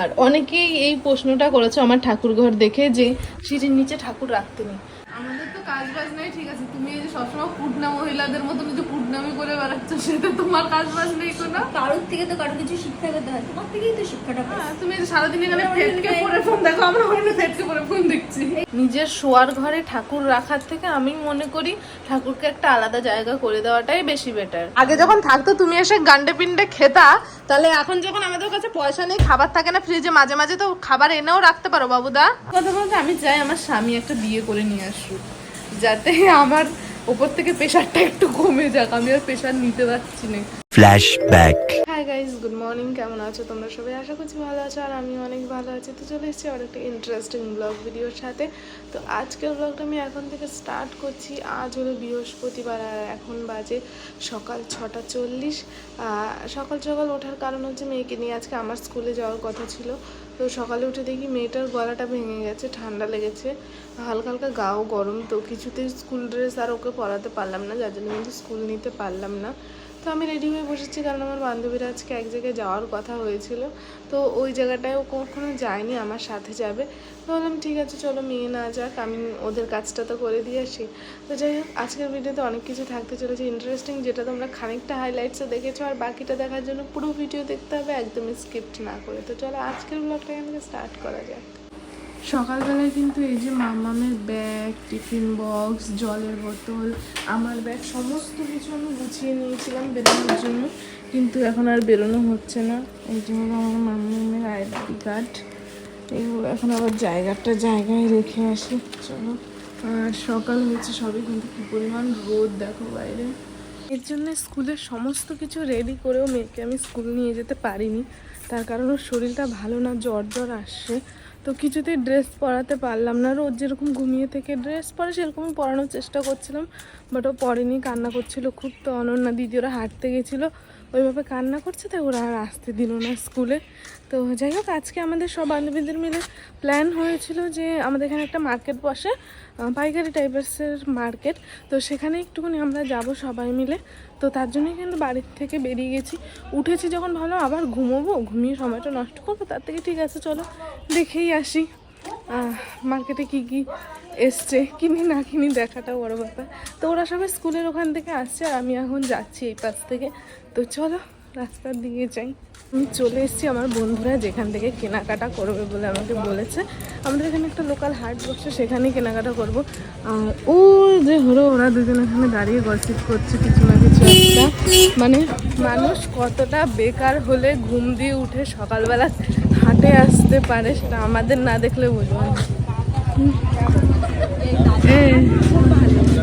আর অনেকেই এই প্রশ্নটা করেছে আমার ঠাকুর ঘর দেখে যে সিঁড়ির নিচে ঠাকুর রাখতে নেই। আমাদের তো কাজ বাজ নাই, ঠিক আছে। তুমি এই যে সবসময় কুটনা মহিলাদের মতন যে পুটনামি করে বেড়াচ্ছ সেটা তোমার কাজ বাজ নেই কোনো। কারোর থেকে তো কারও কিছু শিক্ষা পেতে হয় তোমার থেকেই তো শিক্ষাটা হ্যাঁ, তুমি সারাদিন এখানে ফেটকে পরে ফোন দেখো আমরা ওখানে ফেটকে পরে ফোন দেখছি। নিজের শোয়ার ঘরে ঠাকুর রাখার থেকে আমি মনে করি ঠাকুরকে একটা আলাদা জায়গা করে দেওয়াটাই বেশি বেটার আগে যখন থাকতো তুমি এসে গান্ডে পিন্ডে খেতা তাহলে এখন যখন আমাদের কাছে পয়সা নেই খাবার থাকে না ফ্রিজে মাঝে মাঝে তো খাবার এনেও রাখতে পারো বাবুদা। কথা বলতে আমি চাই আমার স্বামী একটা বিয়ে করে নিয়ে আসুক যাতে আমার ওপর থেকে প্রেশারটা একটু কমে যাক আমি আর প্রেশার নিতে পারছি না। Flashback. Hi guys good morning কেমন আছো? তোমরা সবাই আশা করছি ভালো আছো আর আমি অনেক ভালো আছি। তো চলে এসেছি আবার একটা ইন্টারেস্টিং ব্লগ ভিডিওর সাথে। তো আজকের ব্লগটা আমি এখন থেকে স্টার্ট করছি। আজ হলো বৃহস্পতিবার আর এখন বাজে সকাল ছটা চল্লিশ। সকাল সকাল ওঠার কারণ হচ্ছে মেয়েকে নিয়ে আজকে আমার স্কুলে যাওয়ার কথা ছিল। তো সকালে উঠে দেখি মেয়েটার গলাটা ভেঙে গেছে, ঠান্ডা লেগেছে। হালকা হালকা গাও গরম তো, কিছুতেই স্কুল ড্রেস আর ওকে পরাতে পারলাম না, যার জন্য কিন্তু স্কুল নিতে পারলাম না। তো আমি রেডি হয়ে বসেছি কারণ আমার বান্ধবীরা আজকে এক জায়গায় যাওয়ার কথা হয়েছিল। তো ওই জায়গাটায় ও কখনো যায়নি, আমার সাথে যাবে। তো বললাম, ঠিক আছে, চলো মেয়ে না যাক, আমি ওদের কাজটা তো করে দিয়ে আসি। তো যাই হোক, আজকের ভিডিওতে অনেক কিছু থাকতে চলেছে। ইন্টারেস্টিং যেটা তোমরা খানিকটা হাইলাইটসে দেখেছ, আর বাকিটা দেখার জন্য পুরো ভিডিও দেখতে হবে, একদমই স্কিপ্ট না করে। তো চলো, আজকের ব্লগটা এখান স্টার্ট করা যাক। সকালবেলায় কিন্তু এই যে মামামের ব্যাগ টিফিন বক্স জলের বোতল, আমার ব্যাগ সমস্ত কিছু আমি গুছিয়ে নিয়েছিলাম বেরোনোর জন্য। কিন্তু এখন আর বেরোনো হচ্ছে না। এই যে হলো আমার মামামের আইডি কার্ড এগুলো এখন আবার জায়গাটা জায়গায় রেখে আসি, চলো। আর সকাল হয়েছে সবই কিন্তু কী পরিমাণ রোদ, দেখো বাইরে। এর জন্য স্কুলের সমস্ত কিছু রেডি করেও মেয়েকে আমি স্কুল নিয়ে যেতে পারিনি। তার কারণ ওর শরীরটা ভালো না, জ্বর জ্বর আসছে। তো কিছুতেই ড্রেস পরাতে পারলাম না। রোজ যেরকম ঘুমিয়ে থেকে ড্রেস পরে সেরকমই পরানোর চেষ্টা করছিলাম বাট ও পরেনি। কান্না করছিল খুব, তো অনন্যা দিদি ওরা হাঁটতে গেছিল। ওইভাবে কান্না করছে, তাই ওরা আর আসতে দিল না স্কুলে। তো যাই হোক, আজকে আমাদের সব বান্ধবীদের মিলে প্ল্যান হয়েছিল যে আমাদের এখানে একটা মার্কেট বসে পাইকারি টাইপের মার্কেট তো সেখানে একটুখানি আমরা যাব সবাই মিলে। তো তার জন্যই কিন্তু বাড়ির থেকে বেরিয়ে গেছি। উঠেছি যখন ভালো, আবার ঘুমোবো, ঘুমিয়ে সময়টা নষ্ট করব, তার থেকে ঠিক আছে, চলো দেখেই আসি। মার্কেটে কি কি এসছে। কিনি না কিনি দেখাটা বড় ব্যাপার। তো ওরা সবাই স্কুলের ওখান থেকে আসছে আর আমি এখন যাচ্ছি এই পাশ থেকে। তো চলো, রাস্তার দিকে যাই। আমি চলে এসেছি আমার বন্ধুরা যেখান থেকে কেনাকাটা করবে বলে আমাকে বলেছে। আমাদের এখানে একটা লোকাল হাট বসছে সেখানেই কেনাকাটা করব। আর ও যে হলো, ওরা দুজন এখানে দাঁড়িয়ে গসিপ করছে কিছু না কিছু একটা। মানে মানুষ কতটা বেকার হলে ঘুম দিয়ে উঠে সকালবেলা হাটে আসতে পারে সেটা আমাদের না দেখলে বুঝব না।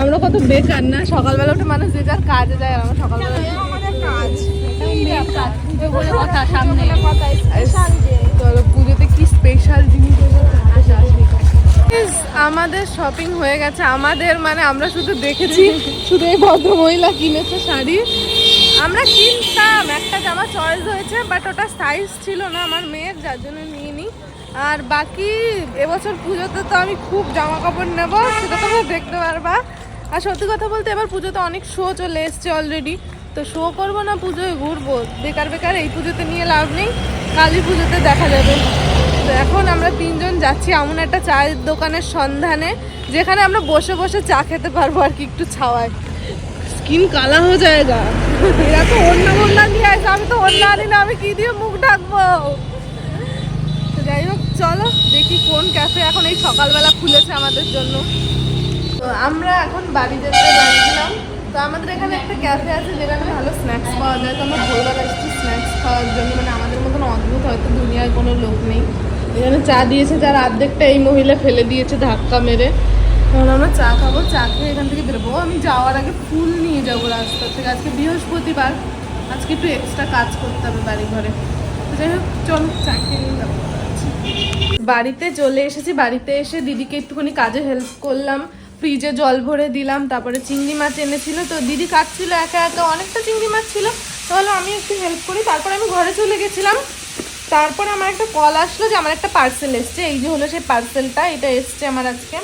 আমরা কত বেকার না? সকালবেলা উঠে মানুষ যে যার কাজে যায় আমরা সকালবেলা কথা সামনে। চলো পুজোতে কি স্পেশাল জিনিস আমাদের শপিং হয়ে গেছে। আমাদের মানে আমরা শুধু দেখেছি শুধু এই ভদ্র মহিলা কিনেছে শাড়ি। আমরা কিনতাম একটা জামা চয়েস হয়েছে বাট ওটা সাইজ ছিল না আমার মেয়ের যার জন্য নিয়ে আর বাকি এবছর পুজোতে তো আমি খুব জামা কাপড় নেব সেটা তোমরা দেখতে পারবা। আর সত্যি কথা বলতে এবার পুজোতে অনেক শো চলে এসছে অলরেডি তো শো করব না পুজোয় ঘুরবো। বেকার বেকার এই পুজোতে নিয়ে লাভ নেই কালী পুজোতে দেখা যাবে। তো এখন আমরা তিনজন যাচ্ছি এমন একটা চায়ের দোকানের সন্ধানে যেখানে আমরা বসে বসে চা খেতে পারব আর কি একটু ছাওয়ায়। স্কিন কালা হয়ে যায়গা এরা তো অন্য অন্য নিয়ে আসে আমি তো অন্য আনি না আমি কি দিয়ে মুখ ঢাকবো? তো চলো, দেখি কোন ক্যাফে এখন এই সকালবেলা খুলেছে আমাদের জন্য। তো আমরা এখন বাড়ি যেতে বাড়িছিলাম তো আমাদের এখানে একটা ক্যাফে আছে যেখানে ভালো স্ন্যাক্স পাওয়া যায়। তো আমরা ভোরবেলা এসেছি স্ন্যাক্স খাওয়ার জন্য মানে আমাদের মতন অদ্ভুত হয়তো দুনিয়ায় কোনো লোক নেই। এখানে চা দিয়েছে, যার অর্ধেকটা এই মহিলা ফেলে দিয়েছে ধাক্কা মেরে। এখন আমরা চা খাব, চা খেয়ে এখান থেকে বেরোবো। আমি যাওয়ার আগে ফুল নিয়ে যাব রাস্তা থেকে। আজকে বৃহস্পতিবার। আজকে একটু এক্সট্রা কাজ করতে হবে বাড়ি ঘরে যাই হোক, চলো, চা খেয়ে নিয়ে যাব বাড়িতে চলে এসেছি, বাড়িতে এসে দিদিকে একটুখানি কাজে হেল্প করলাম। ফ্রিজে জল ভরে দিলাম, তারপরে চিংড়ি মাছ এনেছিল। তো দিদি কাটছিল একা একা, অনেকটা চিংড়ি মাছ ছিল। তাহলে আমি একটু হেল্প করি। তারপরে আমি ঘরে চলে গেছিলাম। তারপরে আমার একটা কল আসলো যে, আমার একটা পার্সেল এসছে। এই যে হলো সেই পার্সেলটা এটা এসছে আমার আজকে।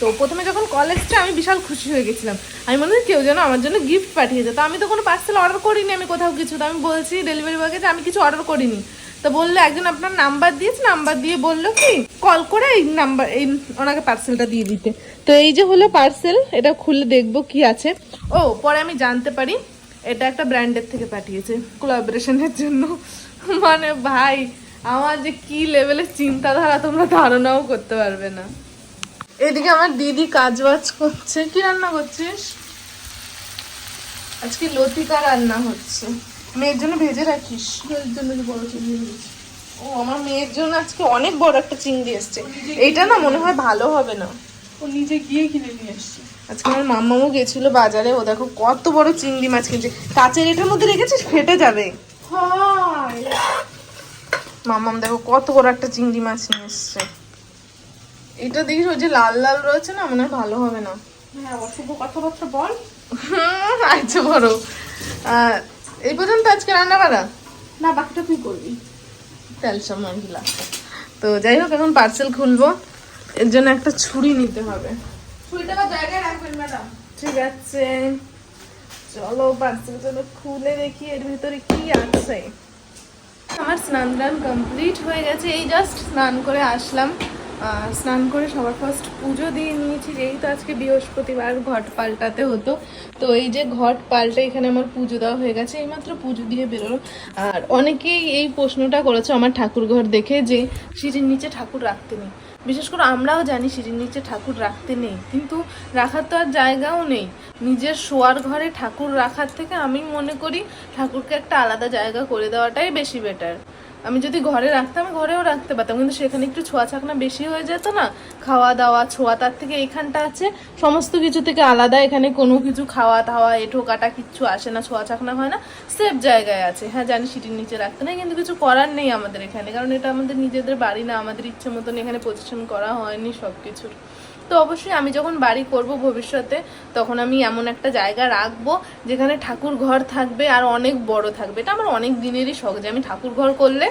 তো প্রথমে যখন কল এসছে, আমি বিশাল খুশি হয়ে গেছিলাম। আমি মনে কেউ যেন আমার জন্য গিফট পাঠিয়েছে। তো আমি তো কোনো পার্সেল অর্ডার করিনি আমি কোথাও কিছু। তো আমি বলছি ডেলিভারি বয়কে যে, আমি কিছু অর্ডার করিনি। তো বলল, একজন আপনার নাম্বার দিয়েছে নাম্বার দিয়ে বলল কি কল করে এই নাম্বার এই ওনাকে পার্সেলটা দিয়ে দিতে। তো এই যে হলো পার্সেল এটা খুলে দেখব কি আছে। ও, পরে আমি জানতে পারি, এটা একটা ব্র্যান্ডের থেকে পাঠিয়েছে কোলাবোরেশনের জন্য। মানে ভাই, আমার যে কি লেভেলের চিন্তাধারা, তোমরা ধারণাও করতে পারবে না। এদিকে আমার দিদি কাজ বাজ করছে। কি রান্না করছিস? আজকে লতিকা রান্না হচ্ছে। মেয়ের জন্য ভেজে রাখিস। ওর জন্য যে বড় চিংড়ি। ও আমার মেয়ের জন্য আজকে অনেক বড় একটা চিংড়ি এসছে। এইটা না মনে হয় ভালো হবে না। ও নিজে গিয়ে কিনে নিয়ে এসছে আজকে আমার মাম্মামও গেছিল বাজারে। ও দেখো কত বড় চিংড়ি মাছ কিনছে। কাঁচের এটার মধ্যে রেখেছিস? ফেটে যাবে। মাম্মাম দেখো কত বড় একটা চিংড়ি মাছ নিয়ে এসছে। এটা দেখিস ওই যে লাল লাল রয়েছে না মনে হয় ভালো হবে না। হ্যাঁ অশুভ কথাবার্তা বল। আচ্ছা বড়। এই পর্যন্ত আজকে রান্না বাড়া না বাকিটা তুই করবি। তেল মহিলা তো যাই হোক এখন পার্সেল খুলবো। এর জন্য একটা ছুরি নিতে হবে। ছুরিটা জায়গায় রাখবেন ম্যাডাম। ঠিক আছে। চলো পার্সেল চলো খুলে দেখি এর ভিতরে কি আছে। আমার স্নান টান কমপ্লিট হয়ে গেছে। এই জাস্ট স্নান করে আসলাম। স্নান করে সবার ফার্স্ট পুজো দিয়ে নিয়েছি, যেহেতু আজকে বৃহস্পতিবার, ঘট পাল্টাতে হতো। তো এই যে ঘট পাল্টে এখানে আমার পুজো দেওয়া হয়ে গেছে, এইমাত্র পুজো দিয়ে বেরোলো আর অনেকেই এই প্রশ্নটা করেছে আমার ঠাকুর ঘর দেখে যে সিঁড়ির নিচে ঠাকুর রাখতে নেই। বিশেষ করে আমরাও জানি সিঁড়ির নিচে ঠাকুর রাখতে নেই, কিন্তু রাখার তো আর জায়গাও নেই। নিজের শোয়ার ঘরে ঠাকুর রাখার থেকে আমি মনে করি ঠাকুরকে একটা আলাদা জায়গা করে দেওয়াটাই বেশি বেটার আমি যদি ঘরে রাখতাম, ঘরেও রাখতে পারতাম। কিন্তু সেখানে একটু ছোঁয়া ছাকনা বেশি হয়ে যেত না? খাওয়া দাওয়া, ছোঁয়া, তার থেকে এখানটা আছে। সমস্ত কিছু থেকে আলাদা। এখানে কোনো কিছু খাওয়া দাওয়া এঠো কাটা কিচ্ছু আসে না, ছোঁয়া ছাকনা হয় না। সেফ জায়গায় আছে। হ্যাঁ জানি সিটির নিচে রাখতে নেই, কিন্তু কিছু করার নেই আমাদের এখানে। কারণ এটা আমাদের নিজেদের বাড়ি না, আমাদের ইচ্ছে মতন এখানে পজিশন করা হয়নি সব কিছুর তো অবশ্যই আমি যখন বাড়ি করব ভবিষ্যতে তখন আমি এমন একটা জায়গা রাখব যেখানে ঠাকুর ঘর থাকবে আর অনেক বড় থাকবে। এটা আমার অনেক দিনেরই শখ যে আমি ঠাকুর ঘর করলে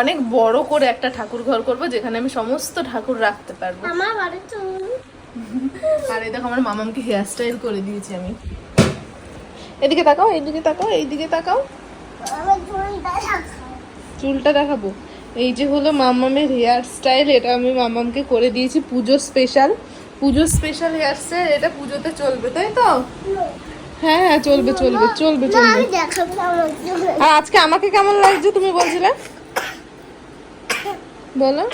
অনেক বড় করে একটা ঠাকুর ঘর করব যেখানে আমি সমস্ত ঠাকুর রাখতে পারব। আর এই দেখো আমার মামামকে হেয়ার স্টাইল করে দিয়েছি আমি। এদিকে তাকাও এইদিকে তাকাও এইদিকে তাকাও। চুলটা দেখাবো। এই যে হলো মামামের হেয়ার স্টাইল এটা আমি মামামকে করে দিয়েছি পুজো স্পেশাল পুজো স্পেশাল হেয়ার স্টাইল এটা পুজোতে চলবে তাই তো? হ্যাঁ হ্যাঁ চলবে চলবে চলবে চলবে। আর আজকে আমাকে কেমন লাগছে তুমি বলছিলে? বলো।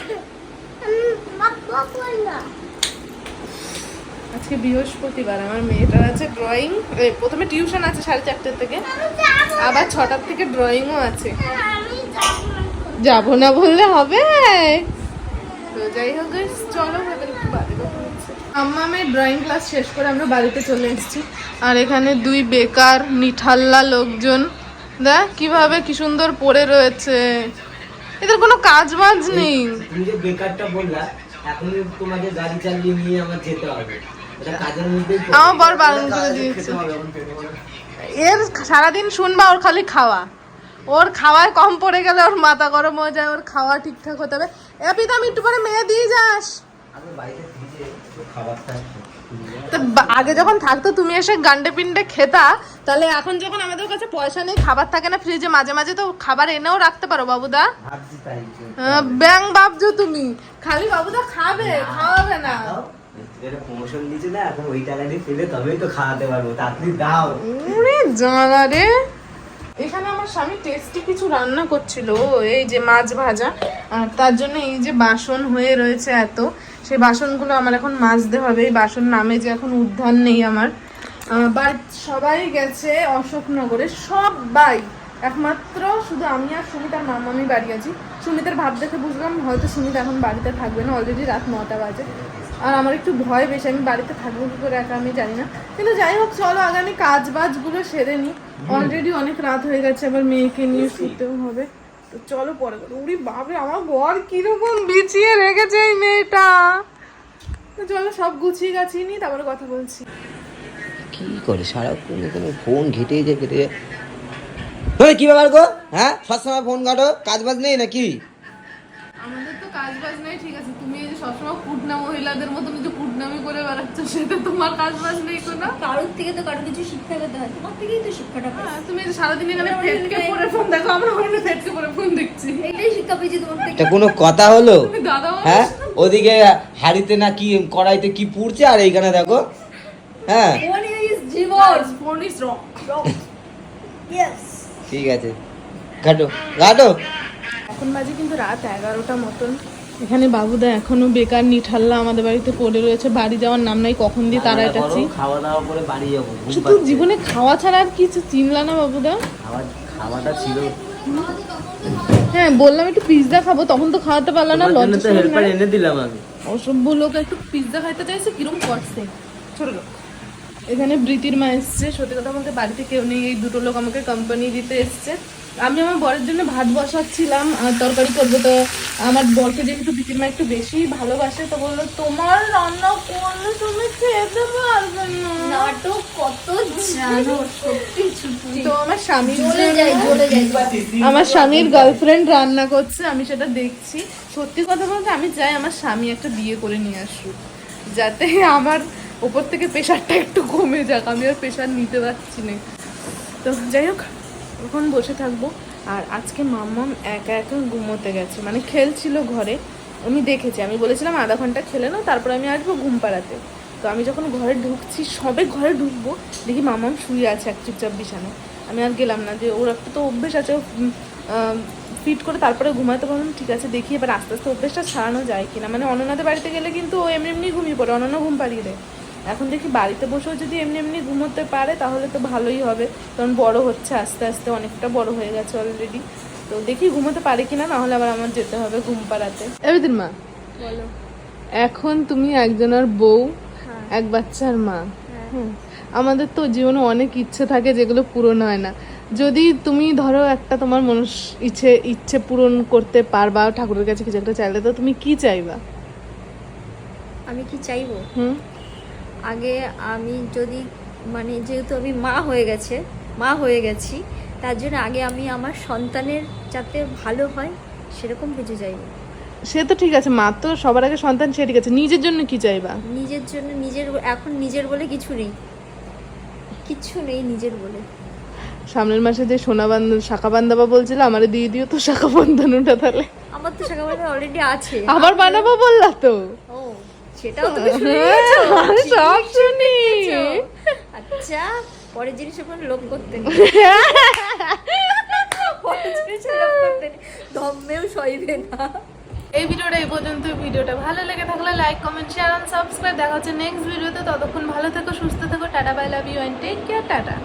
আজকে বৃহস্পতিবার আমার মেয়েটার আছে ড্রয়িং প্রথমে টিউশন আছে সাড়ে চারটে থেকে। আবার ছটার থেকে ড্রয়িংও আছে। যাব না বললে হবে। তো যাই হোক চলো আম্মামের ড্রয়িং ক্লাস শেষ করে আমরা বাড়িতে চলে এসেছি। আর এখানে দুই বেকার নিঠাল্লা লোকজন। দেখ কীভাবে কি সুন্দর পড়ে রয়েছে। এদের কোনো কাজ বাজ নেই। তুমি যে বেকারটা বললা এখন তোমাকে গাড়ি চালিয়ে নিয়ে আমার যেতে হবে। এটা কাজের আমার বর বারণ করে দিয়েছে। এর সারাদিন শুনবা ওর খালি খাওয়া। ওর খাওয়ায় কম পড়ে গেলে ওর মাথা গরম হয়ে যায় ওর খাওয়া ঠিকঠাক হতে হবে। এপি তো আমি একটু পরে মেয়ে দিয়ে যাস। আগে যখন থাকতো তুমি এসে গান্ডে পিন্ডে খেতা তাহলে এখন যখন আমাদের কাছে পয়সা নেই খাবার থাকে না ফ্রিজে মাঝে মাঝে তো খাবার এনেও রাখতে পারো বাবুদা। ব্যাং ভাবছ তুমি। খালি বাবুদা খাবে খাওয়াবে না। এটা প্রমোশন দিয়েছে না এখন ওই টাকা দিয়ে ফেলে তবেই তো খাওয়াতে পারব। তাড়াতাড়ি দাও। রে। এখানে আমার স্বামী টেস্টি কিছু রান্না করছিল এই যে মাছ ভাজা, আর তার জন্য এই যে বাসন হয়ে রয়েছে এত, সেই বাসনগুলো আমার এখন মাজতে হবে, এই বাসন নামে যে এখন উদ্ধার নেই আমার। বাট সবাই গেছে অশোকনগরে, সবাই, একমাত্র শুধু আমি আর সুমিত আর মামামি বাড়ি আছি। সুমিতের ভাব দেখে বুঝলাম, হয়তো সুমিত এখন বাড়িতে থাকবে না অলরেডি রাত নটা বাজে। আর আমার একটু ভয় বেশি আমি বাড়িতে থাকব কি করে একা আমি জানি না। কিন্তু যাই হোক চলো আগে আমি কাজ বাজগুলো সেরে নিই অলরেডি অনেক রাত হয়ে গেছে আবার মেয়েকে নিয়ে শুতেও হবে। তো চলো পরে করো উরি বাপরে আমার বর কীরকম বিছিয়ে রেখেছে এই মেয়েটা। তো চলো সব গুছিয়ে গাছিয়ে নিই তারপরে কথা বলছি। কি করে সারাক্ষণ এখানে ফোন ঘেটে যায় ঘেটে যায় তোর কি ব্যাপার গো? হ্যাঁ? সবসময় ফোন ঘাটো? কাজ বাজ নেই নাকি? সবসময় কুটনা মহিলাদের মতন যে কুটনামি করে বেড়াচ্ছ সেটা তোমার কাজ বাজ নেই কোনো? কারোর থেকে তো কারও কিছু শিক্ষা পেতে হয় তোমার থেকেই তো শিক্ষাটা হ্যাঁ, তুমি সারাদিন এখানে ফেটকে পরে ফোন দেখো আমরা ওখানে ফেটকে পরে ফোন দেখছি। এইটাই শিক্ষা পেয়েছি তোমার থেকে। এটা কোনো কথা হলো? দাদা হ্যাঁ? ওদিকে হাড়িতে না কি কড়াইতে কি পুড়ছে আর এইখানে দেখো। হ্যাঁ? ফোন ইজ জীবন ফোন ইজ রং ইয়েস ঠিক আছে। ঘাটো ঘাটো। এখন বাজে কিন্তু রাত এগারোটা মতন। এখানে বাবুদা এখনও বেকার নিঠাল্লা আমাদের বাড়িতে পড়ে রয়েছে। বাড়ি যাওয়ার নাম নাই কখন দিয়ে তারা এটাচ্ছি। খাওয়া দাওয়া করে বাড়ি যাব শুধু জীবনে খাওয়া ছাড়া আর কিছু চিনলা না বাবুদা? খাওয়াটা ছিল। হ্যাঁ বললাম একটু পিৎজা খাব তখন তো খাওয়াতে পারল না লজ্জা হেল্পার এনে দিলাম আমি। অসভ্য লোক একটু পিৎজা খাইতে চাইছে কিরম করছে? ছোট লোক। এখানে প্রীতির মা এসছে সত্যি কথা বলতে বাড়িতে কেউ নেই এই দুটো লোক আমাকে কোম্পানি দিতে এসছে। আমি আমার বরের জন্য ভাত বসাচ্ছিলাম আর তরকারি করব তো। আমার বরকে যেহেতু প্রীতির মা একটু বেশি ভালোবাসে তো বলল তোমার রান্না করলে তুমি খেতে পারবে না। নাটক কত জানো সত্যি সত্যি। তো আমার স্বামী আমার স্বামীর গার্লফ্রেন্ড রান্না করছে আমি সেটা দেখছি। সত্যি কথা বলতে আমি চাই আমার স্বামী একটা বিয়ে করে নিয়ে আসুক যাতে আমার ওপর থেকে প্রেশারটা একটু কমে যাক আমি আর প্রেশার নিতে পারছি না। তো যাই হোক এখন বসে থাকব। আর আজকে মাম্মাম একা একা ঘুমোতে গেছে। মানে খেলছিল ঘরে আমি দেখেছি। আমি বলেছিলাম, আধা ঘণ্টা খেলে নাও, তারপরে আমি আসব ঘুম পাড়াতে। তো আমি যখন ঘরে ঢুকছি, সবে ঘরে ঢুকবো, দেখি মামাম শুয়ে আছে এক চুপচাপ বিছানায়। আমি আর গেলাম না যে, ওর একটা তো অভ্যেস আছে ফিট করে তারপরে ঘুমাতে পারলাম ঠিক আছে, দেখি। এবার আস্তে আস্তে অভ্যেসটা ছাড়ানো যায় কিনা। মানে অননাদের বাড়িতে গেলে কিন্তু ও এমনি এমনি ঘুমিয়ে পড়ে। অনন্য ঘুম পাড়িয়ে দেয়। এখন দেখি বাড়িতে বসেও যদি এমনি এমনি ঘুমোতে পারে তাহলে তো ভালোই হবে। কারণ বড় হচ্ছে আস্তে আস্তে অনেকটা বড় হয়ে গেছে অলরেডি তো দেখি ঘুমোতে পারে কিনা না হলে আবার আমার যেতে হবে ঘুম পাড়াতে। এবিদিন মা বলো। এখন তুমি একজনের বউ এক বাচ্চার মা। হুম। আমাদের তো জীবনে অনেক ইচ্ছে থাকে যেগুলো পূরণ হয় না। যদি তুমি ধরো একটা তোমার মানুষ ইচ্ছে ইচ্ছে পূরণ করতে পারবা ঠাকুরের কাছে কিছু একটা চাইলে তো তুমি কি চাইবা? আমি কি চাইব? হুম। আগে আমি যদি মানে যেহেতু আমি মা হয়ে গেছে মা হয়ে গেছি তার জন্য আগে আমি আমার সন্তানের যাতে ভালো হয় সেরকম কিছু চাইব সে তো ঠিক আছে মা তো সবার আগে সন্তান সে ঠিক আছে। নিজের জন্য কি চাইবা? নিজের জন্য নিজের এখন নিজের বলে কিছু নেই। কিচ্ছু নেই নিজের বলে। সামনের মাসে যে সোনা বান্ধ শাখা বান্ধাবা বলছিল আমারে দিয়ে দিও তো শাখা বন্ধনুটা তাহলে। আমার তো শাখা অলরেডি আছে। আবার বানাবো বললা তো? সেটাও তুমি শুনে সব শুনি। আচ্ছা পরের জিনিসের কোনো লোভ করতে নেই। পরের জিনিসের লোভ করতে নেই। ধম্মেও সইবে না। এই ভিডিওটা এই পর্যন্ত। ভিডিওটা ভালো লেগে থাকলে লাইক কমেন্ট শেয়ার আর সাবস্ক্রাইব দেখা হচ্ছে নেক্সট ভিডিওতে ততক্ষণ ভালো থেকো সুস্থ থেকো। Tata bye love you and take care tata.